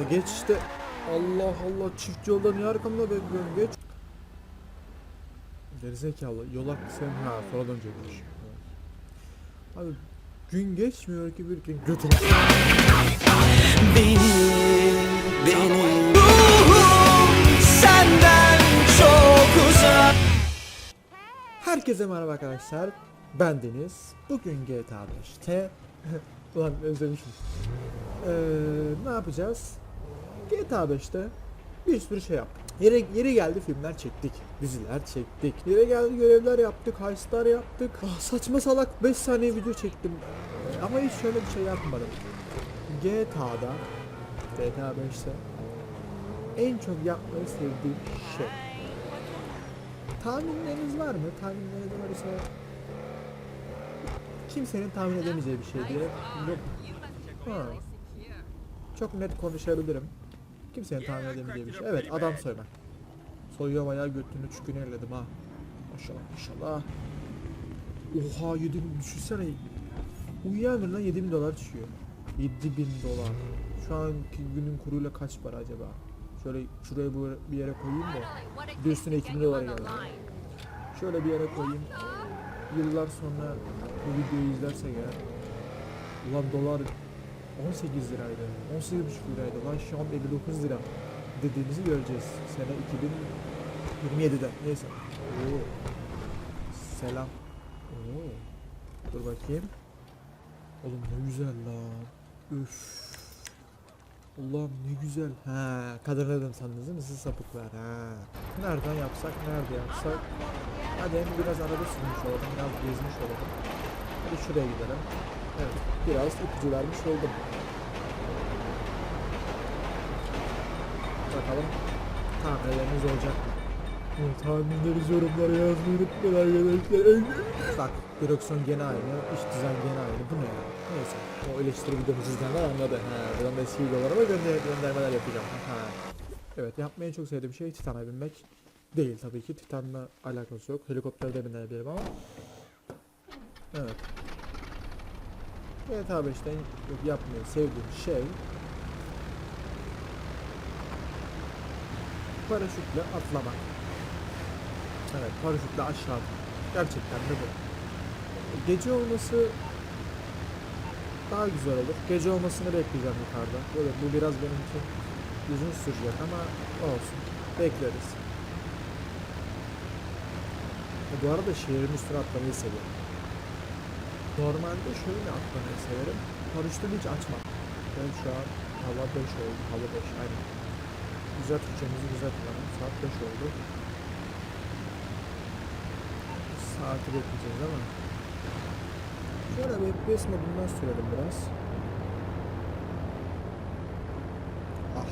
Ya geç işte. Allah Allah çift yolda niye arkamda bekliyorum geç. Gerizekalı yolak sen ha sola dönecekmiş. Abi gün geçmiyor ki bir gün götür. Benim, benim ruhum senden çok uzak Herkese merhaba arkadaşlar. Ben Deniz. Bugün GTA 5'te Ulan özlemişim. Ee, ne yapacağız? GTA 5'te bir sürü şey yaptık. Yeri, yeri geldi filmler çektik. Diziler çektik. Yere geldi görevler yaptık. Heistler yaptık. Ah, saçma salak 5 saniye video çektim. Ama hiç şöyle bir şey yapmadım. GTA'da GTA 5'te en çok yapmayı sevdiğim şey Tahminleriniz var mı? Tahminleriniz varsa kimsenin tahmin edemeyeceği bir şey diye. Yok. Ha. Çok net konuşabilirim. Kimsenin tahmin edemeyeceği bir şey. Evet adam soymak. Soyuyor bayağı götünü çükünü elledim ha. Maşallah maşallah. Oha 7000 düşünsene. Uyuyan birinden 7000 dolar çıkıyor. 7000 dolar. Şu anki günün kuruyla kaç para acaba? Şöyle şuraya bir yere koyayım da bir de üstüne 2000 dolar geldi. Şöyle bir yere koyayım. Yıllar sonra bu videoyu izlersek eğer Ulan dolar 18 liraydı. 18,5 liraydı. Lan şu an 59 lira dediğimizi göreceğiz. Sene 2027'de. Neyse. Oo. Selam. Oo. Dur bakayım. Oğlum ne güzel lan. Üf. Allah'ım ne güzel. Ha, kadınladım sandınız değil mi siz sapıklar ha. Nereden yapsak, nerede yapsak? Hadi hem biraz araba sürmüş olalım, biraz gezmiş olalım. Hadi şuraya gidelim. Evet, biraz ipucu vermiş oldum. Bakalım tahminleriniz olacak mı? Bu tahminlerinizi yorumlara yazmayı unutmayın arkadaşlar. Bak, direksiyon gene aynı, iç dizayn gene aynı. Bu ne ya? Neyse, o eleştiri videomuzu izleyenler anladı. Ha, buradan da eski videolarıma gönder göndermeler yapacağım. Ha. Evet, yapmayı çok sevdiğim şey Titan'a binmek değil tabii ki. Titan'la alakası yok. Helikopterde binebilirim ama. Evet. GTA 5'ten yapmayı sevdiğim şey paraşütle atlamak. Evet, paraşütle aşağı. Gerçekten de bu. Gece olması daha güzel olur. Gece olmasını bekleyeceğim yukarıda. Böyle bu biraz benim için uzun sürecek ama olsun. Bekleriz. Bu arada şehrin üstüne atlamayı seviyorum. Normalde şöyle atlamayı severim. Paraşütümü hiç açmam. Ben şu an hava 5 oldu. Hava 5 aynen. Güzel Türkçemizi güzel kullanalım. Saat 5 oldu. Saati bekleyeceğiz ama. Şöyle bir FPS modundan sürelim biraz. Ah.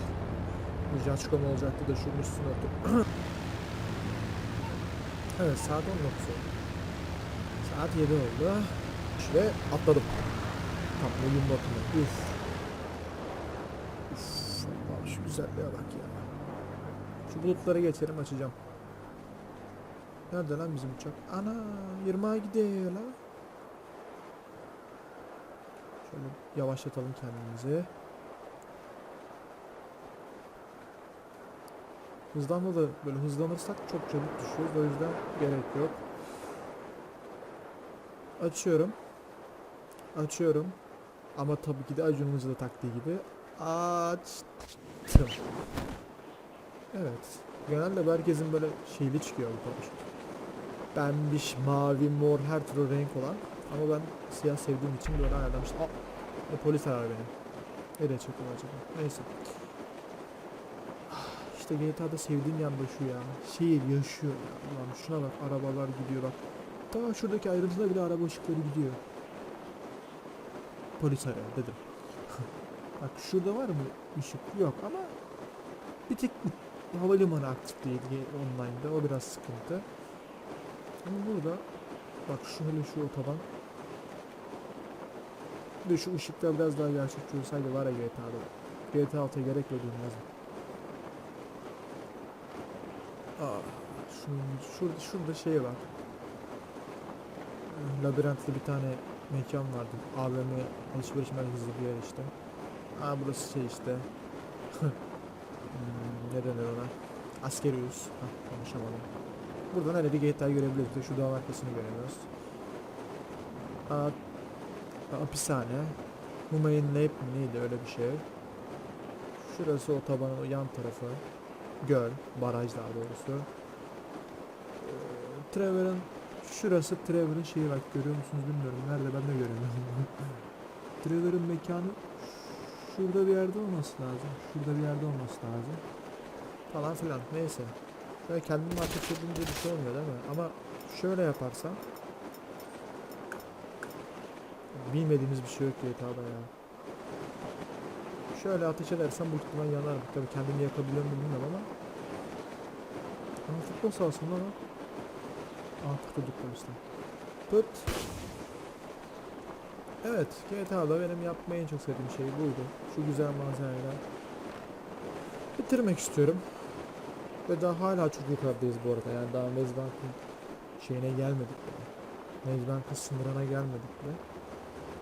Bu Jaçkom olacaktı da şunun üstüne otur. evet saat 19 oldu. Saat 7 oldu. Ve atladım. Tam oyun batımı. Üf. Üf. Şu güzelliğe bak ya. Şu bulutları geçelim açacağım. Nerede lan bizim uçak? Ana 20'a gidiyor la. Şöyle yavaşlatalım kendimizi. Hızlanma da böyle hızlanırsak çok çabuk düşüyoruz. O yüzden gerek yok. Açıyorum. Açıyorum. Ama tabii ki de Acun Ilıcalı taktiği gibi açtım. Evet. Genelde herkesin böyle şeyli çıkıyor bu paraşüt. Pembiş, mavi, mor her türlü renk olan. Ama ben siyah sevdiğim için böyle ayarlamıştım. Aa, e, polis arar beni. Nereye çekiyor acaba? Neyse. İşte GTA'da sevdiğim yan da şu ya. Şehir yaşıyor ya. Ulan şuna bak arabalar gidiyor bak. Ta şuradaki ayrıntıda bile araba ışıkları gidiyor. Polis dedim. bak şurada var mı ışık? Yok ama bir tek havalimanı aktif değil online'da. O biraz sıkıntı. Ama burada bak şöyle şu otoban bir de şu ışıklar biraz daha gerçekçi olsaydı var ya GTA'da. GTA 6'ya gerek bile duymazdım. Aa, şunun, şurada, şurada şey var. Ee, Labirentli bir tane mekan vardı. AVM alışveriş merkezi bir yer işte. Aa burası şey işte. hmm, ne denir ona? Askeri üs. Hah konuşamadım. Buradan hele bir gate'ler de Şu dağın arkasını göremiyoruz. Aa, hapishane. Humayun Lab neydi öyle bir şey. Şurası otobanın yan tarafı. Göl, baraj daha doğrusu. Ee, Trevor'ın şurası Trevor'ın şeyi bak görüyor musunuz bilmiyorum. Nerede ben de göremiyorum. Trevor'ın mekanı şurada bir yerde olması lazım. Şurada bir yerde olması lazım. Falan filan. Neyse. Böyle kendimi ateş edince bir şey olmuyor değil mi? Ama şöyle yaparsam bilmediğimiz bir şey yok GTA'da ya. Şöyle ateş edersem bu ihtimal yanarım. Tabii kendimi yakabiliyor muyum bilmiyorum ama. Ama futbol sahasında lan. Aa kurtulduk işte. Pıt. Evet GTA'da benim yapmayı en çok sevdiğim şey buydu. Şu güzel manzarayla. Bitirmek istiyorum. Ve daha hala çok yukarıdayız bu arada. Yani daha Mezbank'ın şeyine gelmedik bile. Mezbank'ın sınırına gelmedik bile.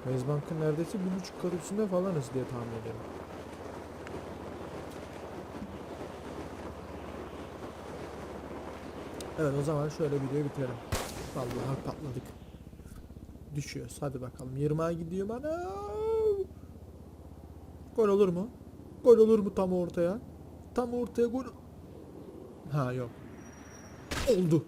Mezbank'ın neredeyse bir buçuk kat üstünde falanız diye tahmin ediyorum. Evet o zaman şöyle videoyu bitirelim. Vallahi patladık. Düşüyoruz. Hadi bakalım. 20'a gidiyor bana. Gol olur mu? Gol olur mu tam ortaya? Tam ortaya gol. Ha yok. Oldu.